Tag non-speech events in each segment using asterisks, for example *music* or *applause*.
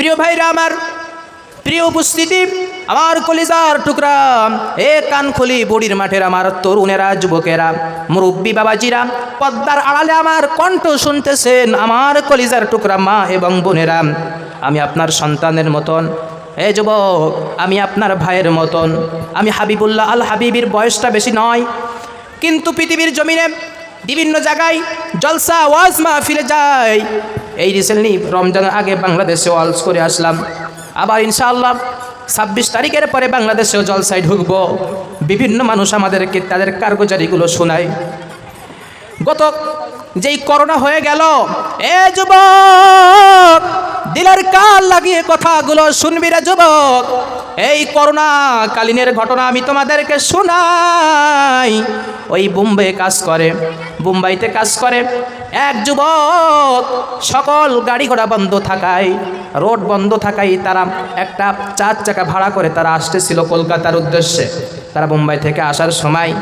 প্রিয় ভাইরা আমার, প্রিয় উপস্থিতি, আমার কলিজার টুকরা, এ কানখলি বড়ির মাঠের আমার তরুণেরা, যুবকেরা, মুরব্বী বাবাজিরা, পদ্মার আড়ালে আমার কণ্ঠ শুনতেছেন আমার কলিজার টুকরা মা এবং বোনেরা। আমি আপনার সন্তানের মতন, এ যুবক, আমি আপনার ভাইয়ের মতন, আমি হাবিবুল্লাহ আল হাবিবির বয়সটা বেশি নয়, কিন্তু পৃথিবীর জমিনে বিভিন্ন জায়গায় জলসা ওয়াজ মাহফিলে যায় এই রিসেন্টলি রমজানের আগে বাংলাদেশে ওয়ালস করে আসলাম। আবার ইনশাআল্লাহ ছাব্বিশ তারিখের পরে বাংলাদেশেও জলসায় ঢুকবো। বিভিন্ন মানুষ আমাদেরকে তাদের কার্যজারিগুলো শোনায়। গত যেই করোনা হয়ে গেল, এ যুবক, দিলের কাল লাগিয়ে কথাগুলো শুনবি রে যুবক। এই করোনা কালীনের ঘটনা আমি তোমাদেরকে শোনাই। ওই বোম্বে কাজ করে, বোম্বাইতে কাজ করে। এক যুবক, সকল গাড়ি ঘোড়া বন্ধ থাকায়, রোড বন্ধ থাকায় তারা একটা চার চাকা ভাড়া করে তারা আসতেছিল কলকাতার উদ্দেশ্যে। তারা বোম্বাই থেকে আসার সময়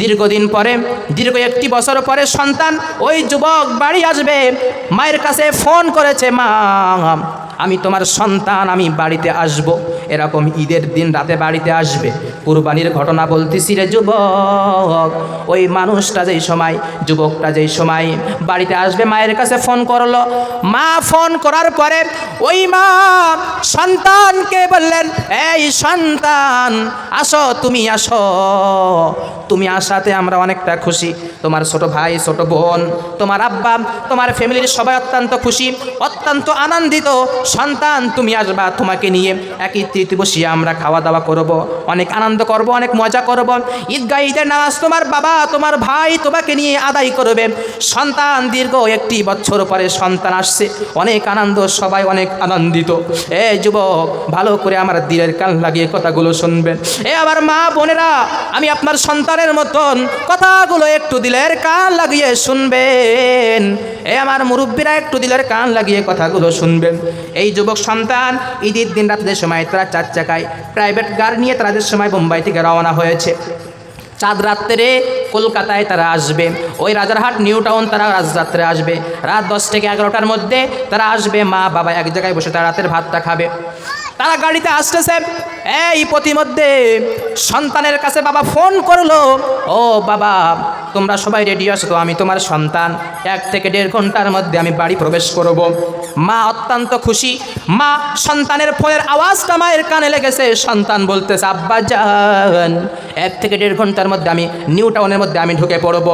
দীর্ঘদিন পরে, দীর্ঘ একটি বছর পরে সন্তান ওই যুবক বাড়ি আসবে। মায়ের কাছে ফোন করেছে, মা আমি তোমার সন্তান, আমি বাড়িতে আসব। এরকম ঈদের দিন রাতে বাড়িতে আসবে। কুরবানির ঘটনা বলতেছি রে যুবক। ওই মানুষটা যেই সময়, যুবকটা যেই সময় বাড়িতে আসবে, মায়ের কাছে ফোন করল। মা ফোন করার পরে ওই মা সন্তানকে বললেন, এই সন্তান, আসো, তুমি আসো। তুমি আসাতে আমরা অনেকটা খুশি। তোমার ছোট ভাই, ছোট বোন, তোমার আব্বা, তোমার ফ্যামিলির সবাই অত্যন্ত খুশি, অত্যন্ত আনন্দিত সন্তান, তুমি আসবা তোমাকে নিয়ে। একই তৃতীয় বসিয়ে আমরা খাওয়া দাওয়া করব, অনেক আনন্দ করব, অনেক মজা করব। ঈদগাহ ঈদের নামাজ তোমার বাবা, তোমার ভাই তোমাকে নিয়ে আদায় করবে। সন্তান দীর্ঘ একটি বছর পরে সন্তান আসছে। অনেক আনন্দ, সবাই অনেক আনন্দিত। এ যুবক, ভালো করে আমার দিলের কান লাগিয়ে কথাগুলো শুনবেন এ আমার মা বোনেরা, আমি আপনার সন্তানের মতন কথাগুলো একটু দিলের কান লাগিয়ে শুনবেন। এ আমার মুরব্বীরা একটু দিলের কান লাগিয়ে কথাগুলো শুনবেন। এই যুবক সন্তান, ঈদের দিন রাতের সময় তারা চার চাকায় প্রাইভেট গাড়ি নিয়ে তাদের সময় বোম্বাই থেকে রওনা হয়েছে, চাঁদ রাত্রে কলকাতায় তারা আসবে। ওই রাজারহাট, নিউ টাউন তারা রাজ রাত্রে আসবে। রাত দশ থেকে এগারোটার মধ্যে তারা আসবে, মা, বাবা এক জায়গায় বসে তারা রাতের ভাতটা খাবে। তারা গাড়িতে আসতেছে, এই প্রতিমধ্যে সন্তানের কাছে বাবা ফোন করল, ও বাবা তোমরা সবাই রেডি আসো আমি তোমার সন্তান। এক থেকে দেড় ঘণ্টার মধ্যে আমি বাড়ি প্রবেশ করব। মা অত্যন্ত খুশি। মা সন্তানের ফোনের আওয়াজটা মায়ের কানে লেগেছে। সন্তান বলতেছে, আব্বা যান এক থেকে দেড় ঘণ্টার মধ্যে আমি নিউ টাউনের মধ্যে আমি ঢুকে পড়ব।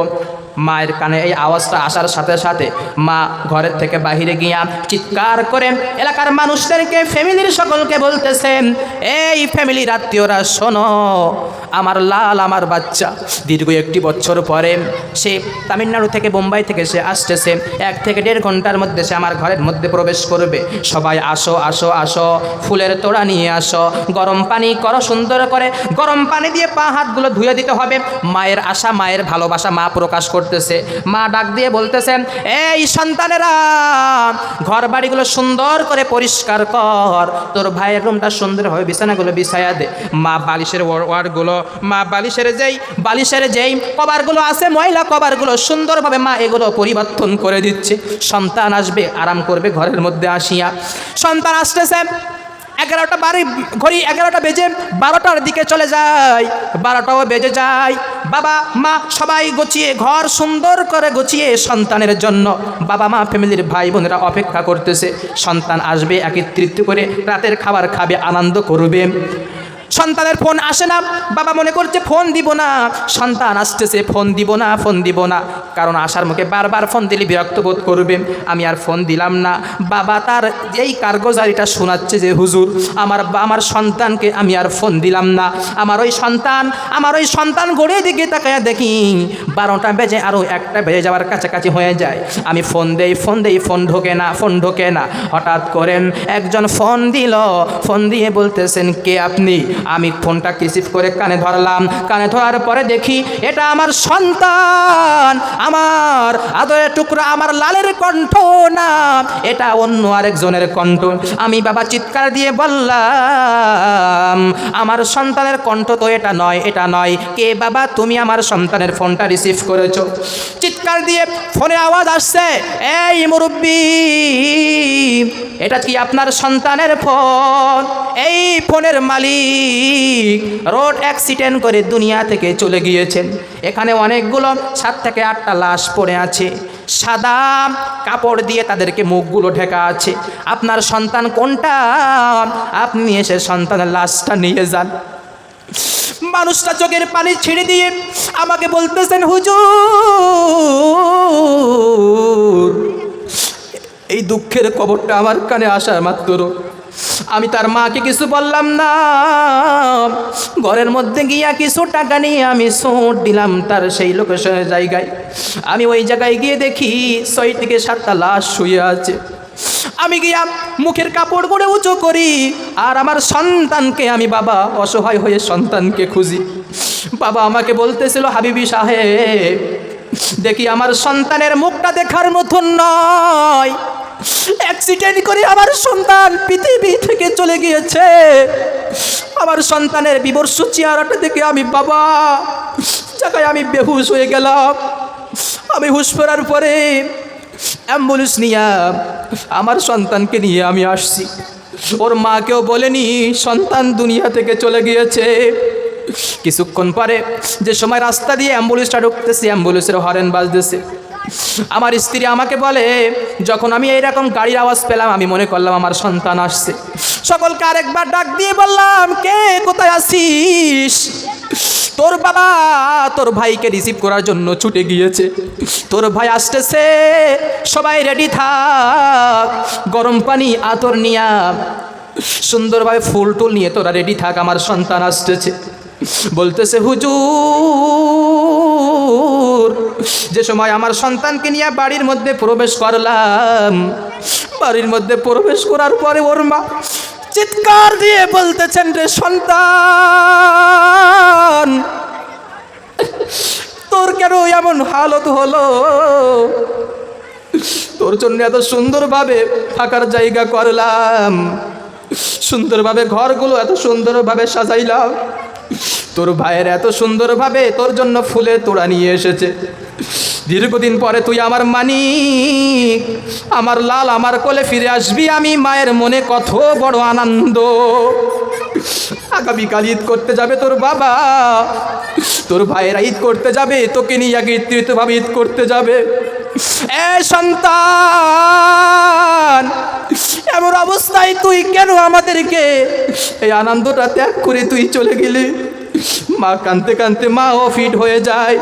মায়ের কানে এই আওয়াজটা আসার সাথে সাথে মা ঘরের থেকে বাহিরে গিয়া চিৎকার করে, এলাকার মানুষদেরকে, ফ্যামিলির সকলকে বলতেছেন, এই ফ্যামিলির আত্মীয়রা, শোনো, আমার লাল আমার বাচ্চা। দীর্ঘ একটি বছর পরে সে তামিলনাড়ু থেকে বোম্বাই থেকে সে আসতেছে। এক থেকে দেড় ঘণ্টার মধ্যে সে আমার ঘরের মধ্যে প্রবেশ করবে। সবাই, আসো আসো আসো, ফুলের তোড়া নিয়ে আসো, গরম পানি করো সুন্দর করে। গরম পানি দিয়ে পা হাতগুলো ধুয়ে দিতে হবে। মায়ের আশা, মায়ের ভালোবাসা মা প্রকাশ করতেছে। মা ডাক দিয়ে বলতেছেন, এই সন্তানেরা ঘর বাড়িগুলো সুন্দর করে পরিষ্কার কর। তোর ভাইয়ের রুমটা সুন্দরভাবে বিছানাগুলো বিছাইয়া দে। মা বালিশের ওয়ার- ওয়ারগুলো, মা বালিশের যেই বালিশের যেই কভারগুলো আছে, ময়লা কভারগুলো, সুন্দরভাবে মা এগুলো পরিবর্তন করে দিচ্ছে। সন্তান আসবে, আরাম করবে ঘরের মধ্যে আসিয়া। সন্তান আসতেছে এগারোটা বাড়ি, ঘড়ি এগারোটা বেজে বারোটার দিকে চলে যায়। বারোটাও বেজে যায়। বাবা, মা সবাই গুছিয়ে ঘর সুন্দর করে গুছিয়ে সন্তানের জন্য। বাবা, মা, ফ্যামিলির ভাই বোনেরা অপেক্ষা করতেছে। সন্তান আসবে একত্রিত করে রাতের খাবার খাবে, আনন্দ করবে। সন্তানের ফোন আসে না। বাবা মনে করছে, ফোন দিব না। সন্তান আসতেছে, ফোন দিব না, ফোন দিব না। কারণ আসার মুখে বারবার ফোন দিলে বিরক্ত বোধ করবে। আমি আর ফোন দিলাম না। বাবা তার এই কার্গোজারিটা শোনাচ্ছে যে, হুজুর, আমার আমার সন্তানকে আমি আর ফোন দিলাম না। আমার ওই সন্তান, আমার ওই সন্তান গড়ে দিকে তাকায় দেখি, বারোটা বেজে আরও একটা বেজে যাওয়ার কাছাকাছি হয়ে যায়। আমি ফোন দেই ফোন দেই, ফোন ঢোকে না, ফোন ঢোকে না। হঠাৎ করেন একজন ফোন দিল। ফোন দিয়ে বলতেছেন, কে আপনি? আমি ফোনটা রিসিভ করে কানে ধরলাম। কানে ধরার পরে দেখি এটা আমার সন্তান, আমার আদরের টুকরা, আমার লালের কণ্ঠ না, এটা অন্য আরেকজনের কণ্ঠ। আমি বাবা চিৎকার দিয়ে বললাম, আমার সন্তানের কণ্ঠ তো এটা নয় এটা নয়। কে বাবা, তুমি আমার সন্তানের ফোনটা রিসিভ করেছ? চিৎকার দিয়ে ফোনে আওয়াজ আসছে, এই মুরব্বী, এটা কি আপনার সন্তানের ফোন? এই ফোনের মালিক। রোড অ্যাক্সিডেন্ট করে দুনিয়া থেকে চলে গিয়েছেন। এখানে অনেকগুলো সাত থেকে আটটা লাশ পড়ে আছে। সাদা কাপড় দিয়ে তাদেরকে মুখগুলো ঢেকা আছে। আপনার সন্তান কোনটা? আপনি এসে সন্তানের লাশটা নিয়ে যান। মানুষটা চোখের পানি ছেড়ে দিয়ে আমাকে বলতেছেন, হুজুর, এই দুঃখের খবরটা আমার কানে আসার মাত্র। আমি তার মাকে কিছু বললাম না। ঘরের মধ্যে গিয়া কিছু টাকা নিয়ে আমি সোট দিলাম তার সেই লোকেশনের জায়গায়। আমি ওই জায়গায় গিয়ে দেখি ছয় থেকে সাতটা লাশ শুয়ে আছে। আমি গিয়া মুখের কাপড় করে উঁচু করি আর আমার সন্তানকে আমি বাবা অসহায় হয়ে সন্তানকে খুঁজি। বাবা আমাকে বলতেছিল, হাবিবি সাহেব, দেখি আমার সন্তানের মুখটা দেখার মতন নয়। অ্যাক্সিডেন্ট করে আমার সন্তান পৃথিবী থেকে চলে গিয়েছে। আমার সন্তানের বিবর্ষ চেহারাটা দেখে আমি, বাবা, জায়গায় আমি বেহুশ হয়ে গেলাম। আমি হুশ ফেরার পরে অ্যাম্বুলেন্স নিয়ে আমার সন্তানকে নিয়ে আমি আসছি। ওর মাকেও বলেনি, সন্তান দুনিয়া থেকে চলে গিয়েছে। কিছুক্ষণ পরে যে সময় রাস্তা দিয়ে অ্যাম্বুলেন্সটা ঢুকতেছে, অ্যাম্বুলেন্সের হরেন বাজতেছে। আমার স্ত্রী আমাকে বলে, যখন আমি এইরকম গাড়ির আওয়াজ পেলাম, আমি মনে করলাম আমার সন্তান আসছে। সকলকে আরেকবার ডাক দিয়ে বললাম, কে, কোথায় আসিস তোর বাবা তোর ভাইকে রিসিভ করার জন্য ছুটে গিয়েছে। তোর ভাই আসতেছে, সবাই রেডি থাক, গরম পানি, আতর নিয়া। সুন্দরভাবে ফুল টুল নিয়ে তোরা রেডি থাক, আমার সন্তান আসতেছে। বলতেছে, হুজুর, যে সময় আমার সন্তানকে নিয়ে বাড়ির মধ্যে প্রবেশ করলাম, বাড়ির মধ্যে প্রবেশ করার পরে ওর মা চিৎকার দিয়ে বলতেছেন, রে সন্তান, তোর কেন এমন হালত হলো? তোর জন্য এত সুন্দরভাবে থাকার জায়গা করলাম, সুন্দরভাবে ঘরগুলো এত সুন্দরভাবে সাজাইলাম তোর ভাইয়ের এত সুন্দরভাবে তোর জন্য ফুলের তোড়া নিয়ে এসেছে। দীর্ঘদিন পরে তুই আমার মানিক, আমার লাল আমার কোলে ফিরে আসবি, আমি মায়ের মনে কত বড় আনন্দ। আগামীকাল ঈদ করতে যাবে তোর বাবা, তোর ভাইয়েরা ঈদ করতে যাবে, তোকে নিয়ে আগে ভাবে ঈদ করতে যাবে। এ সন্তান, এমন অবস্থায় তুই কেন আমাদেরকে এই আনন্দটা ত্যাগ করে তুই চলে গেলি? মা কানতে কানতে মাও ফিট হয়ে যায়,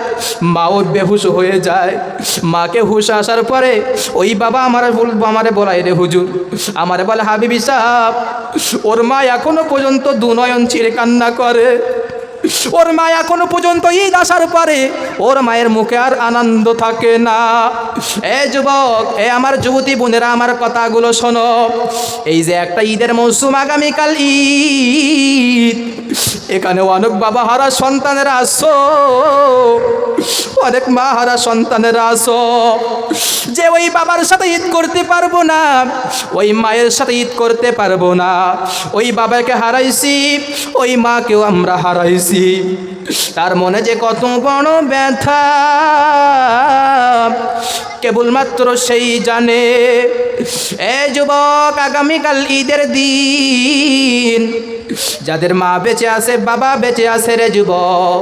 মাও বেহুশ হয়ে যায়। মাকে হুশ আসার পরে ওই বাবা আমার আমারে বলাই রে হুজুর। আমারে বলে, হাবিবি সাহ, ওর মা এখনও পর্যন্ত দুনয়ন ছিঁড়ে কান্না করে। ওর মা এখনও পর্যন্ত ঈদ আসার পরে ওর মায়ের মুখে আর আনন্দ থাকে না। এ যুবক, এ আমার যুবতী বোনেরা, আমার কথাগুলো শোনো। এই যে একটা ঈদের মৌসুম আগামীকাল ঈদ, এখানে অনেক বাবা হারা সন্তানেরা আসো অনেক মা হারা সন্তানেরা আসো যে ওই বাবার সাথে ঈদ করতে পারব না, ওই মায়ের সাথে ঈদ করতে পারব না। ওই বাবাকে হারাইছি, ওই মাকেও আমরা হারাইছি। তার মনে যে কত বড় ব্যথা, কেবলমাত্র সেই জানে। এ যুবক, আগামীকাল ঈদের দিন, যাদের মা বেঁচে আছে, বাবা বেঁচে আছে রে যুবক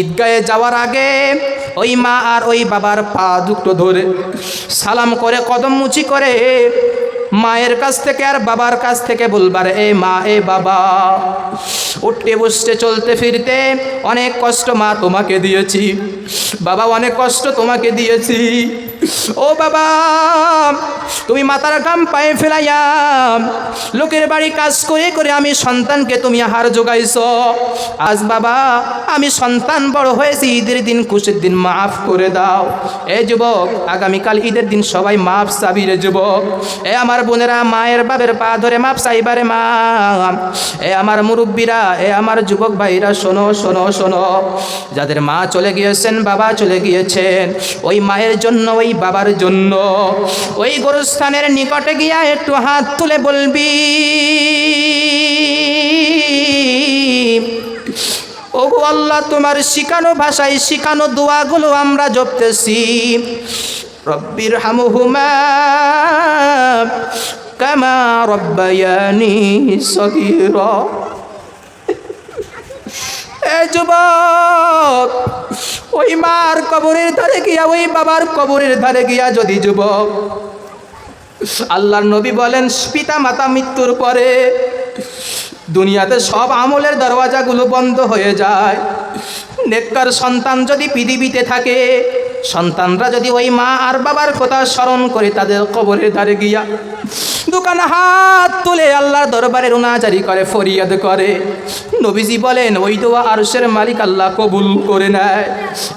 ঈদগায়ে যাওয়ার আগে ওই মা আর ওই বাবার পা দুটো ধরে সালাম করে কদম মুচি করে মায়ের কাছ থেকে আর বাবার কাছ থেকে বলবার, এ মা, এ বাবা। উঠতে, বসতে, চলতে, ফিরতে অনেক কষ্ট মা তোমাকে দিয়েছি। বাবা, অনেক কষ্ট তোমাকে দিয়েছি। ও বাবা, তুমি মাতার গাম পায়ে ফেলাইয়া লোকের বাড়ি কাজ করে করে আমি সন্তানকে তুমি আহার যোগাইছ। আজ বাবা, আমি সন্তান বড় হয়েছি, ঈদের দিন খুশির দিন মাফ করে দাও। এ যুবক, আগামীকাল ঈদের দিন সবাই মাফ চাবি রে যুবক। এ আমার বোনেরা, মায়ের বাবের পা ধরে মাপ চাইবারে মা। এ আমার মুরব্বীরা, এ আমার যুবক ভাইরা, শোনো শোনো শোনো। যাদের মা চলে গিয়েছেন, বাবা চলে গিয়েছেন, ওই মায়ের জন্য ওই বাবার জন্য। ওই গোরস্থানের নিকটে গিয়া একটু হাত তুলে বলবি, ওগো আল্লাহ, তোমার শিখানো ভাষায় শিখানো দোয়াগুলো আমরা জপতেছি। রব্বির হামুহুমা কামা রব্বায়ানি সগীরা। এ যুবক ওই মার কবরের ধারে গিয়া, ওই বাবার কবরের ধারে গিয়া যদি যুবক, আল্লাহর নবী বলেন পিতা মাতা মৃত্যুর পরে দুনিয়াতে সব আমলের দরওয়াজাগুলো বন্ধ হয়ে যায়। নেককার সন্তান যদি পৃথিবীতে থাকে, সন্তানরা যদি ওই মা আর বাবার কথা স্মরণ করে তাদের কবরের ধারে গিয়া দোকান হাত তুলে আল্লাহর দরবারে রুনাজারি করে, ফরিয়াদ করে। নবীজি বলেন, ওই দোয়া আরশের মালিক আল্লাহ কবুল করে নেয়।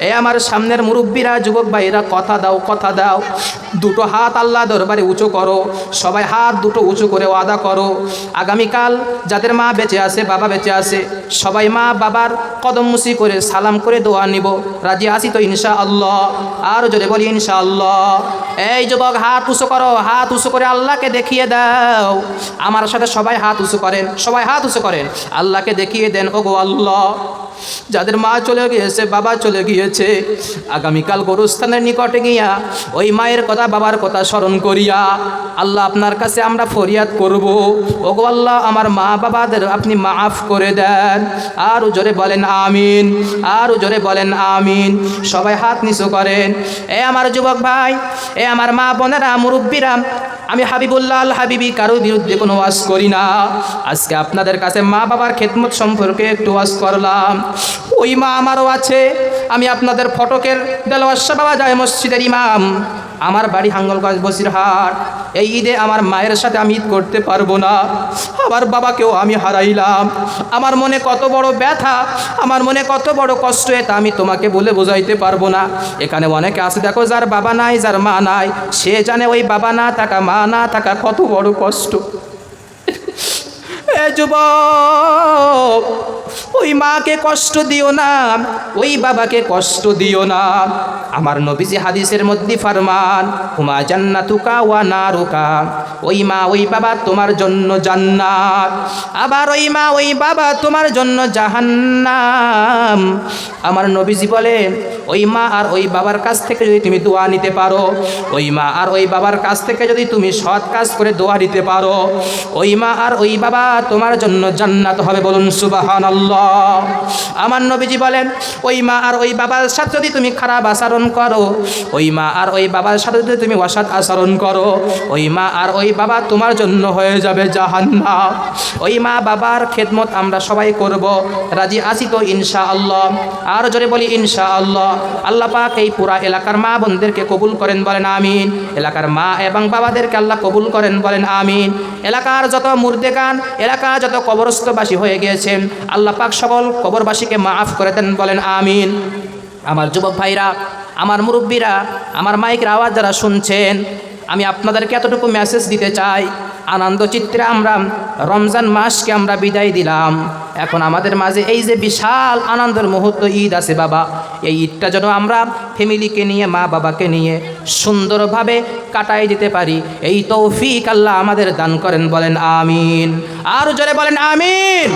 এ আমার সামনের মুরব্বীরা, যুবক ভাইরা কথা দাও কথা দাও। দুটো হাত আল্লাহ দরবারে উঁচু করো। সবাই হাত দুটো উঁচু করে ওয়াদা করো। আগামীকাল যাদের মা বেঁচে আছে, বাবা বেঁচে আছে, সবাই মা বাবার কদম মুসি করে সালাম করে দোয়া নিব। রাজি আসি তো ইনশা আল্লাহ আর যদি বলি ইনশা আল্লাহ এই যুবক, হাত উঁচু করো, হাত উঁচু করে আল্লাহকে দেখিয়ে দাও। আমার সাথে সবাই হাত উঁচু করেন, সবাই হাত উঁচু করেন। আল্লাহকে দেখিয়ে দেন, ওগো আল্লাহ, যাদের মা চলে গিয়েছে, বাবা চলে গিয়েছে, আগামীকাল গরুস্থানের নিকটে গিয়া ওই মায়ের কথা, বাবার কথা স্মরণ করিয়া আল্লাহ আপনার কাছে আমরা ফরিয়াদ করব। ওগো আল্লাহ, আমার মা বাবাদের আপনি মাফ করে দেন। আর জোরে বলেন আমিন, আর জোরে বলেন আমিন। সবাই হাত নিচু করেন। এ আমার যুবক ভাই, এ আমার মা বোনেরা, মুরব্বীরা আমি হাবিবুল্লাহ আল হাবিবি কারোর বিরুদ্ধে কোনো ওয়াজ করি না। আজকে আপনাদের কাছে মা বাবার খেদমত সম্পর্কে একটু ওয়াজ করলাম। ওই মা আমারও আছে। আমি আপনাদের ফটকের দেলওয়াসা বাবা যায় মসজিদের ইমাম। আমার বাড়ি হাঙ্গলগঞ্জ বসিরহাট। এই ঈদে আমার মায়ের সাথে আমি ঈদ করতে পারব না। আমার বাবাকেও আমি হারাইলাম। আমার মনে কত বড় ব্যথা, আমার মনে কত বড় কষ্ট, এটা আমি তোমাকে বলে বোঝাইতে পারব না। এখানে অনেকে আছে, দেখো, যার বাবা নাই, যার মা নাই। সে জানে ওই বাবা না থাকা, মা না থাকা কত বড় কষ্ট। *laughs* এ যুবক ওই মাকে কষ্ট দিও না, ওই বাবাকে কষ্ট দিও না। আমার নবীজি হাদিসের মধ্যে ফারমান হুমা জান্নাতুকা ওয়া নারুকা। ওই মা, ওই বাবা তোমার জন্য জান্নাত। আবার ওই মা, ওই বাবা তোমার জন্য জাহান্নাম। আমার নবীজি বলেন ওই মা আর ওই বাবার কাছ থেকে যদি তুমি দোয়া নিতে পারো, ওই মা আর ওই বাবার কাছ থেকে যদি তুমি সৎ কাজ করে দোয়া নিতে পারো, ওই মা আর ওই বাবা তোমার জন্য জান্নাত হবে। বলুন সুবাহান আমার নবীজি বলেন, ওই মা আর ওই বাবার সাথে যদি তুমি খারাপ আচরণ করো, ওই মা আর ওই বাবার সাথে যদি তুমি অসৎ আচরণ করো, ওই মা আর ওই বাবা তোমার জন্য হয়ে যাবে জাহান্না ওই মা বাবার খেদমত আমরা সবাই করব। রাজি আছি তো ইনশা আল্লাহ আর জোরে বলি ইনশা আল্লাহ আল্লাহ পাক এই পুরা এলাকার মা বোনদেরকে কবুল করেন, বলেন আমিন। এলাকার মা এবং বাবাদেরকে আল্লাহ কবুল করেন, বলেন আমিন। এলাকার যত মুর্দেগান, এলাকার যত কবরস্থবাসী হয়ে গিয়েছেন আল্লাহ পাক সকল কবরবাসীকে মাফ করে দেন, বলেন আমিন। আমার যুবক ভাইরা, আমার মুরব্বীরা, আমার মাইকের আওয়াজ যারা শুনছেন, আমি আপনাদেরকে এতটুকু মেসেজ দিতে চাই। আনন্দ চিত্রে আমরা রমজান মাসকে আমরা বিদায় দিলাম। এখন আমাদের মাঝে এই যে বিশাল আনন্দের মুহূর্ত ঈদ আছে, বাবা। এই ঈদটা যেন আমরা ফ্যামিলিকে নিয়ে মা বাবাকে নিয়ে সুন্দরভাবে কাটাই দিতে পারি। এই তৌফিক আল্লাহ আমাদের দান করেন, বলেন আমিন। আর জোরে বলেন আমিন।